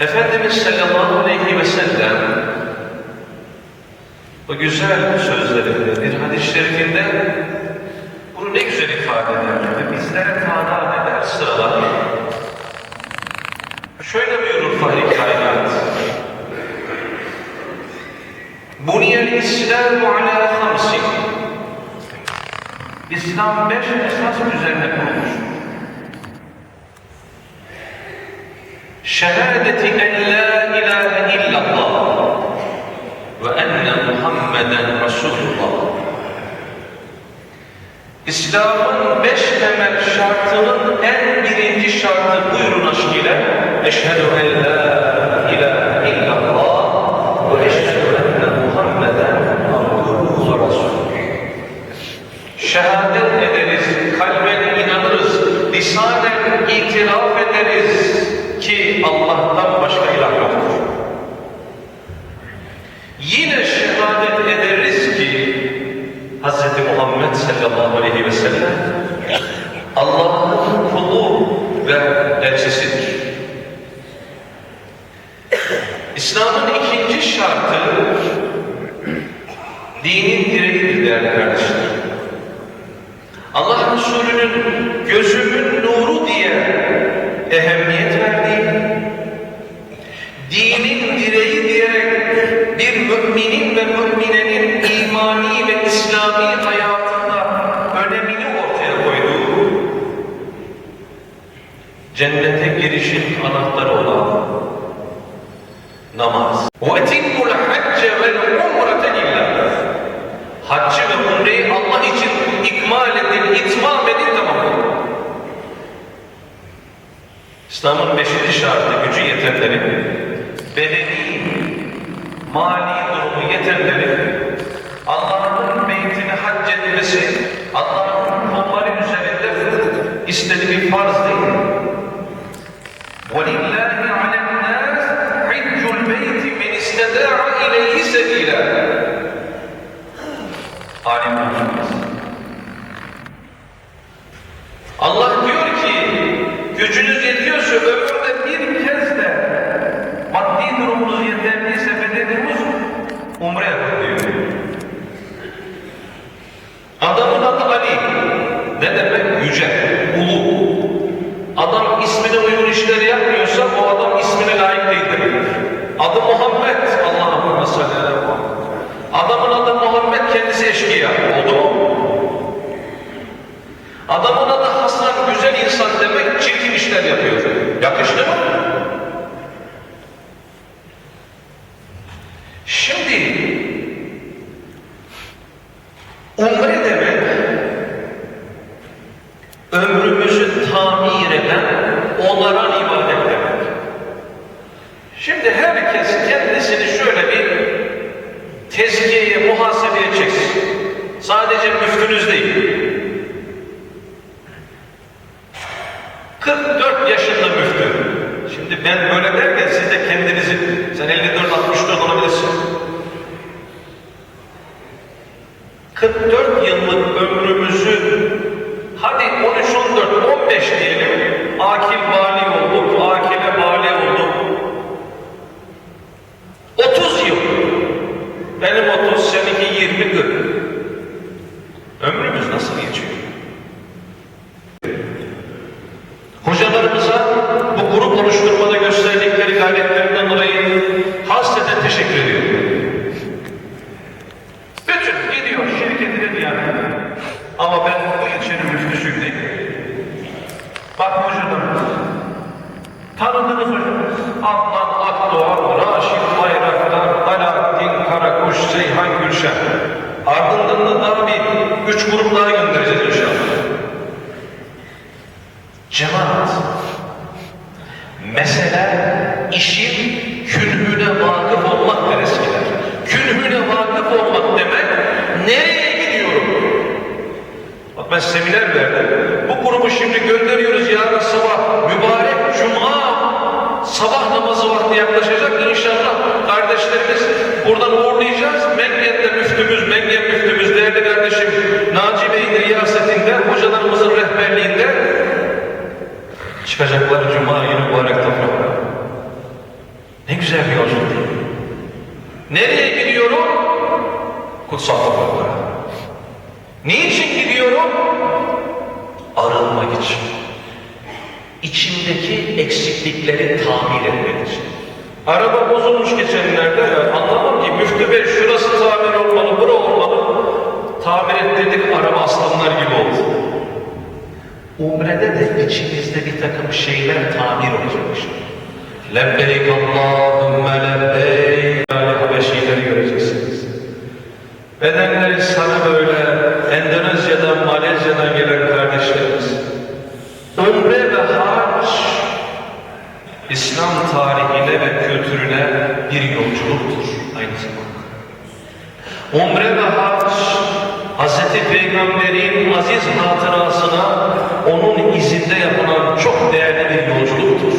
Efendimiz sallallahu aleyhi ve sellem bu güzel sözlerinde bir hadis-i şerifinde bunu ne güzel ifade eder ve bizlere tadat eder sıralar. Şöyle buyurur Fahri Kainat. Buniyel İslamu ala hamsin. İslam beş esas üzerine kurulmuş. Şehadeti en la ilahe illallah ve enne Muhammeden Resulullah. İslam'ın beş temel şartının en birinci şartı buyurun aşkıyla Eşhedü en la ilahe illallah ve eşhedü enne Muhammeden abduhu resuluhu. Şehadet ederiz, kalben inanırız, lisanen itiraf ederiz Allah'tan başka ilah yoktur. Yine şehadet ederiz ki Hz. Muhammed sallallahu aleyhi ve sellem Allah'ın kulu ve elçisidir. İslam'ın ikinci şartı dinin direğidir değerli kardeşler. Allah Resulü'nün gözümün nuru diye ehemmiyet verdiği, dinin direği diyerek bir müminin ve müminenin imani ve İslami hayatında önemini ortaya koyduğu, cennete girişin anahtarı olan namaz. وَاَتِمُّ الْحَجَّ وَالْعُمْرَةَ لِلّٰهِ Haccı ve umreyi Allah için ikmal edin, itmam İslam'ın beşinci şartı gücü yetenleri, bedeni, mali durumu yetenleri, Allah'ın beytini hac etmesi, Allah'ın kulları üzerinde istediği bir farz değil. وَلِلَّهِ عَلَى النَّاسِ حِجُّ الْبَيْتِ مِنْ اسْتَدَاعَ اِلَيْهِ umre yapın diyor. Adamın adı Ali. Ne demek? Yüce, ulu. Adam ismine uygun işleri yapmıyorsa o adam ismine layık değildir. Adı Muhammed. Allah'ım sallallahu aleyhi. Adamın adı Muhammed kendisi eşkıya. Oldu mu? Adamın adı Hasan güzel insan demek çirkin işler yapıyor. Yakıştı mı? Şimdi umre demek ömrümüzü tamir eden, onaran ibadet demek. Şimdi herkes kendisini şöyle bir tezkiyeye, muhasebeye çeksin. Sadece müftünüz değil. 44 yaşında müftü. Şimdi ben böyle derken siz de kendinizi, sen 54-64 olabilirsin. 44 yıllık ömrümüzü hadi 13, besteira Adnan Akdoğan, Raşit Bayraktar, Alaaddin Karakuş, Seyhan Gülşen. Ardından da daha bir üç grup daha göndereceğiz inşallah. Cemaat. Mesele işin künhüne vakıf olmaktır eskiler. Künhüne vakıf olmak demek nereye gidiyorum? Bak ben seminer verdim. Bu grubu şimdi gönderiyoruz yarın sabah mübarek cuma sabah namazı vakti yaklaşacak inşallah kardeşlerimiz buradan uğurlayacağız. Mengen'de müftümüz, Mengen müftümüz, değerli kardeşim Naci Bey'in riyasetinde, hocalarımızın rehberliğinde çıkacakları Cuma günü mübarek topraklar. Ne güzel bir yolculuk. Nereye gidiyorum? Kutsal topraklara. Niçin gidiyorum? Arınmak için. İçimdeki eksiklikleri tamir etmek. Araba bozulmuş geçenlerde ya anlamam ki müftü bey şurası tamir olmalı, bura olmalı. Tamir ettirdik araba aslanlar gibi oldu. Umre'de de içimizde bir takım şeyler tamir olacakmış. Lebbeyk Allahümme lebbeyk. Yani Habeşileri göreceksiniz. Bedenleri sana böyle Endonezya'dan, Malezya'dan gelen kardeşlerimiz. Umre ve hac İslam tarihine ve kültürüne bir yolculuktur aynı zamanda. Umre ve hac Hz. Peygamber'in aziz hatırasına onun izinde yapılan çok değerli bir yolculuktur.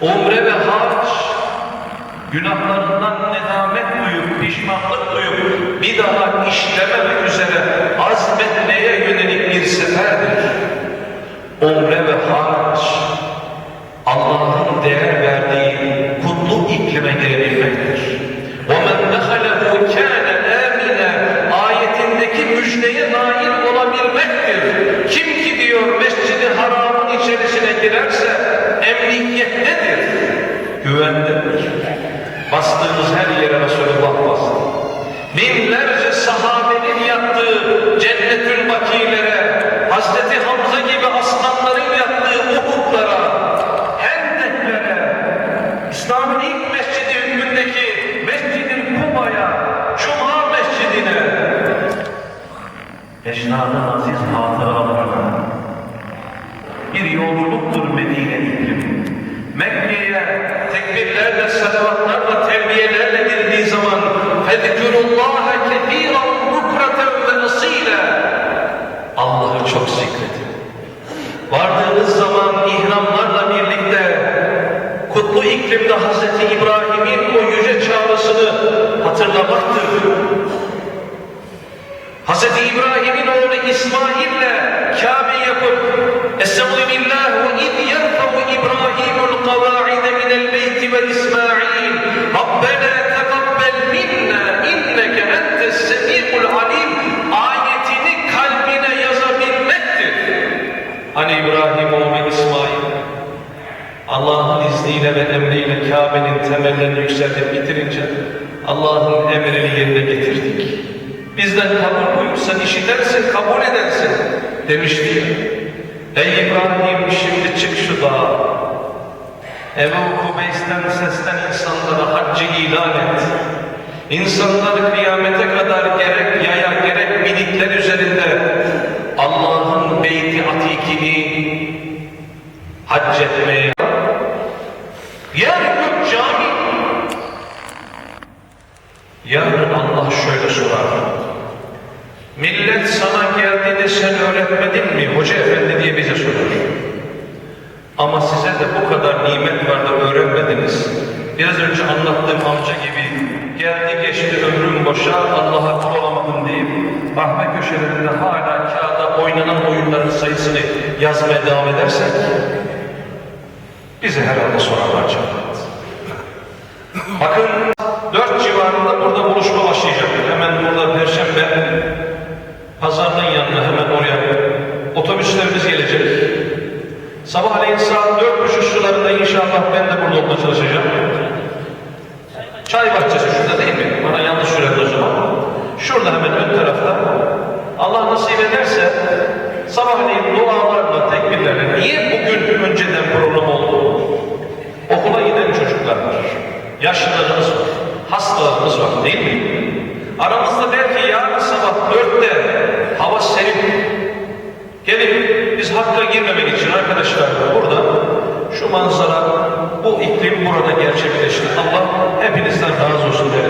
Umre ve hac günahlarından nedamet duyup, pişmanlık duyup bir daha işlememek üzere azmetmeye yönelik bir seferdir. Umre ve hac giderse iklimde Hazreti İbrahim'in o yüce çağrısını hatırlamaktır. Hazreti İbrahim'in oğlu İsmail'le Kabe yapıp Estağfirullah ve iz yerfa'u İbrahimul kavaide minel beyti ve İsmail Rabbena tekabbel minna inneke entes semî'ul alim ayetini kalbine yazabilmektir. Hani İbrahim oğlu İsmail Allah'ın izniyle ve emriyle Kabe'nin temellerini yükseltip bitirince Allah'ın emrini yerine getirdik. Bizden kabul buyursan işitersin, kabul edersin demişti. Ey İbrahim şimdi çık şu dağa. Ebu Kubeys'ten seslen insanlara haccı ilan et. İnsanlar kıyamete kadar gerek yaya gerek minikler üzerinde Allah'ın beyti atikini hac etmeye Yarın Allah şöyle sorar. Millet sana geldiğinde sen öğretmedin mi? Hoca efendi diye bize sorar. Ama size de bu kadar nimet var da öğrenmediniz. Biraz önce anlattığım amca gibi geldi geçti ömrüm boşa Allah'a kul olamadım deyip rahme köşelerinde hala kağıda oynanan oyunların sayısını yazmaya devam edersek bize herhalde sorarlar cemaat. Bakın dört civarında burada buluşma başlayacak. Hemen burada Perşembe pazarın yanına hemen oraya otobüslerimiz gelecek. Sabahleyin saat dört buçuk sularında inşallah ben de burada olmaya çalışacağım. Çay bahçesi şurada değil mi? Bana yanlış söyledi o zaman. Şurada hemen ön tarafta. Allah nasip ederse sabahleyin dualarla, tekbirlerle niye bugün önceden program oldu? Okula giden çocuklar var. Yaşlılarımız için arkadaşlar burada şu manzara, bu iklim burada gerçekleşti. Allah hepinizden razı olsun değerli